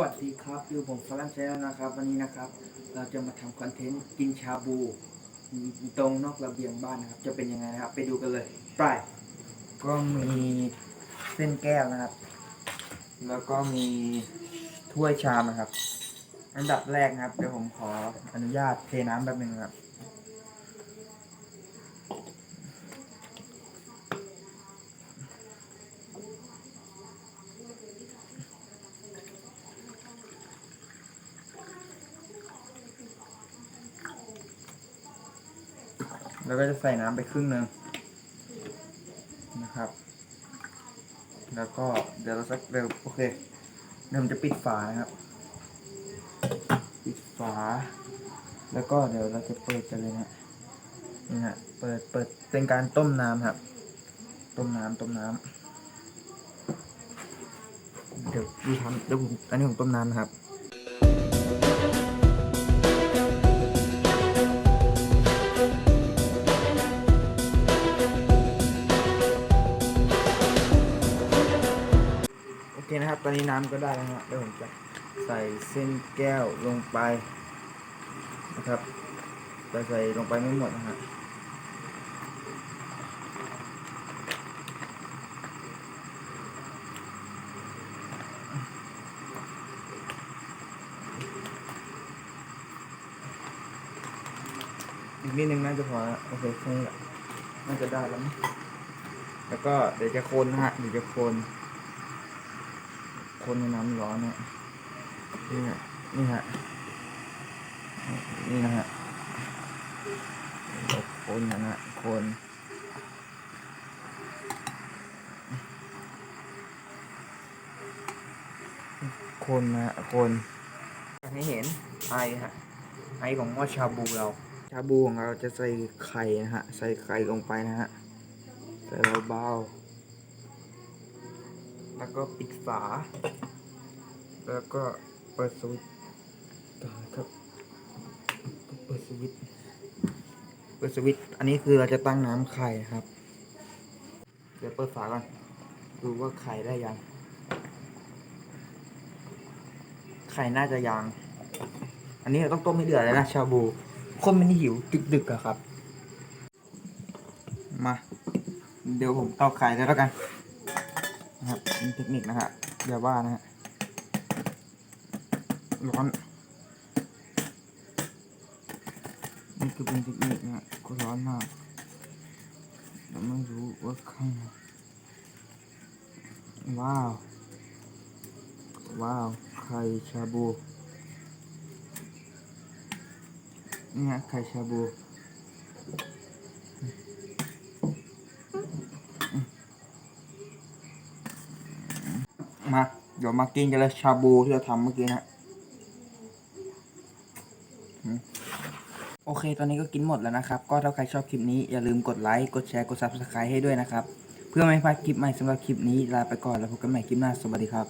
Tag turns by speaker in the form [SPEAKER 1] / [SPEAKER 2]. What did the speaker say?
[SPEAKER 1] วัสดีครับอยู่ผมฟลันเซลนะครับ วันนี้นะครับ เราจะมาทำคอนเทนต์กินชาบูตรงนอกระเบียงบ้านนะครับ จะเป็นยังไงนะครับ ไปดูกันเลยไปก็มีเส้นแก้วนะครับ แล้วก็มีถ้วยชามนะครับ อันดับแรกนะครับ เดี๋ยวผมขออนุญาตเทน้ำแป๊บหนึงครับ แล้วก็จะใส่น้ำไปครึ่งหนึ่งนะครับ แล้วก็เดี๋ยวเราสักเร็วโอเคเดี๋ยวผมจะปิดฝานะครับ ปิดฝา แล้วก็เดี๋ยวเราจะเปิดกันเลยนะนี่ฮะเปิดเปิดเป็นการต้มน้ำครับ ต้มน้ำต้มน้ำเดี๋ยวดูทำเดี๋ยวผมอันนี้ผมต้มน้ำนะครับ นะครับ ตอนนี้น้ำก็ได้แล้วนะฮะเดี๋ยวผมจะใส่เส้นแก้วลงไปนะครับแต่ใส่ลงไปไม่หมดนะฮะอีกนิดนึงน่าจะพอแล้วโอเคแค่นี้แหละน่าจะได้แล้วมั้งแล้วก็เดี๋ยวจะคนนะฮะ เดี๋ยวจะคน คนในน้ำร้อนเนี่ยนี่ฮะนี่ฮะนี่นะฮะเราคนนะฮะคนคนนะฮะคนอยากให้เห็นไอฮะไอของหม้อชาบูเรา ชาบูของเราจะใส่ไข่นะฮะ ใส่ไข่ลงไปนะฮะ ใส่เบาๆ แล้วก็ปิดฝา แล้วก็เปิดสวิตช์ต่อครับ เปิดสวิตช์ เปิดสวิตช์ อันนี้คือเราจะตั้งน้ำไข่นะครับ เดี๋ยวเปิดฝาก่อน ดูว่าไข่ได้ยัง ไข่น่าจะยัง อันนี้เราต้องต้มให้เดือดเลยนะชาบู คนมันหิวดึกๆอะครับ มา เดี๋ยวผมตอกไข่เลยแล้วกัน นะครับเป็นเทคนิคนะฮะอย่าว่านะฮะร้อนนี่คือเป็นเทคนิคนะก็ร้อนมากแต่ไม่รู้ว่าข้างว้าว ว้าวไข่ชาบูนี่ฮะไข่ชาบู มา เดี๋ยวมากินกันเลยชาบูที่เราทำเมื่อกี้นะโอเค ตอนนี้ก็กินหมดแล้วนะครับ ก็ถ้าใครชอบคลิปนี้อย่าลืมกดไลค์ กดแชร์ กด subscribe ให้ด้วยนะครับ เพื่อไม่พลาดคลิปใหม่สำหรับคลิปนี้ลาไปก่อนแล้วพบกันใหม่คลิปหน้า สวัสดีครับ